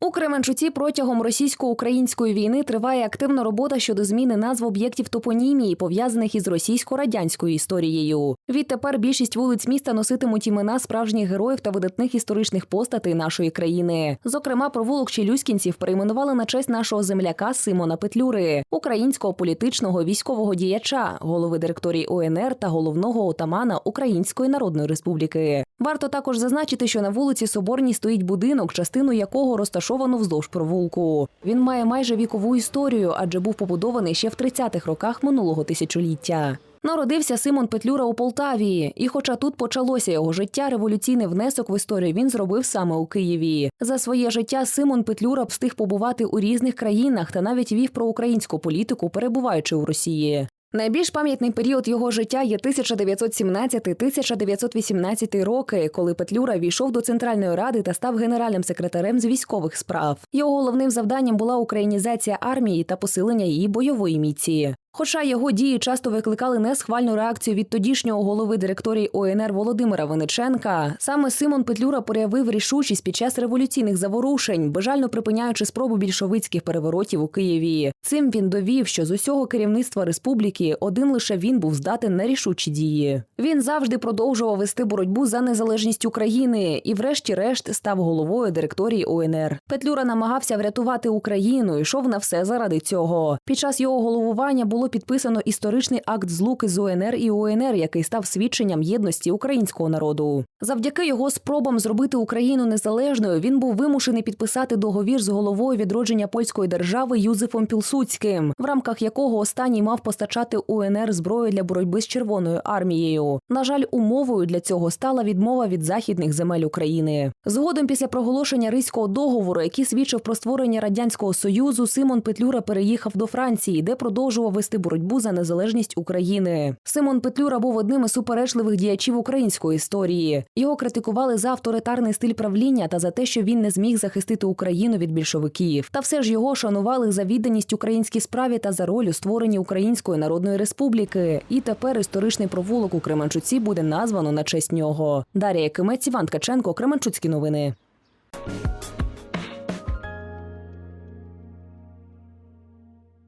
У Кременчуці протягом російсько-української війни триває активна робота щодо зміни назв об'єктів топонімії, пов'язаних із російсько-радянською історією. Відтепер більшість вулиць міста носитимуть імена справжніх героїв та видатних історичних постатей нашої країни. Зокрема, провулок Челюскінців перейменували на честь нашого земляка Симона Петлюри, українського політичного військового діяча, голови директорії ОНР та головного отамана Української Народної Республіки. Варто також зазначити, що на вулиці Соборній стоїть будинок, частину якого розташовано вздовж провулку. Він має майже вікову історію, адже був побудований ще в 30-х роках минулого тисячоліття. Народився Симон Петлюра у Полтаві, і хоча тут почалося його життя, революційний внесок в історію він зробив саме у Києві. За своє життя Симон Петлюра встиг побувати у різних країнах та навіть вів про українську політику, перебуваючи у Росії. Найбільш пам'ятний період його життя є 1917-1918 роки, коли Петлюра війшов до Центральної ради та став генеральним секретарем з військових справ. Його головним завданням була українізація армії та посилення її бойової міці. Хоча його дії часто викликали несхвальну реакцію від тодішнього голови директорії ОНР Володимира Виниченка, саме Симон Петлюра проявив рішучість під час революційних заворушень, бажально припиняючи спробу більшовицьких переворотів у Києві. Цим він довів, що з усього керівництва республіки один лише він був здатен на рішучі дії. Він завжди продовжував вести боротьбу за незалежність України і, врешті-решт, став головою директорії ОНР. Петлюра намагався врятувати Україну, йшов на все заради цього. Під час його головування було підписано історичний акт злуки з УНР і УНР, який став свідченням єдності українського народу. Завдяки його спробам зробити Україну незалежною, він був вимушений підписати договір з головою відродження польської держави Юзефом Пілсуцьким, в рамках якого останній мав постачати УНР зброю для боротьби з Червоною армією. На жаль, умовою для цього стала відмова від західних земель України. Згодом, після проголошення Ризького договору, який свідчив про створення радянського союзу, Симон Петлюра переїхав до Франції, де продовжував вести боротьбу за незалежність України. Симон Петлюра був одним із суперечливих діячів української історії. Його критикували за авторитарний стиль правління та за те, що він не зміг захистити Україну від більшовиків. Та все ж його шанували за відданість українській справі та за роль у створенні Української Народної Республіки. І тепер історичний провулок у Кременчуці буде названо на честь нього. Дар'я Кимець, Іван Ткаченко, Кременчуцькі новини.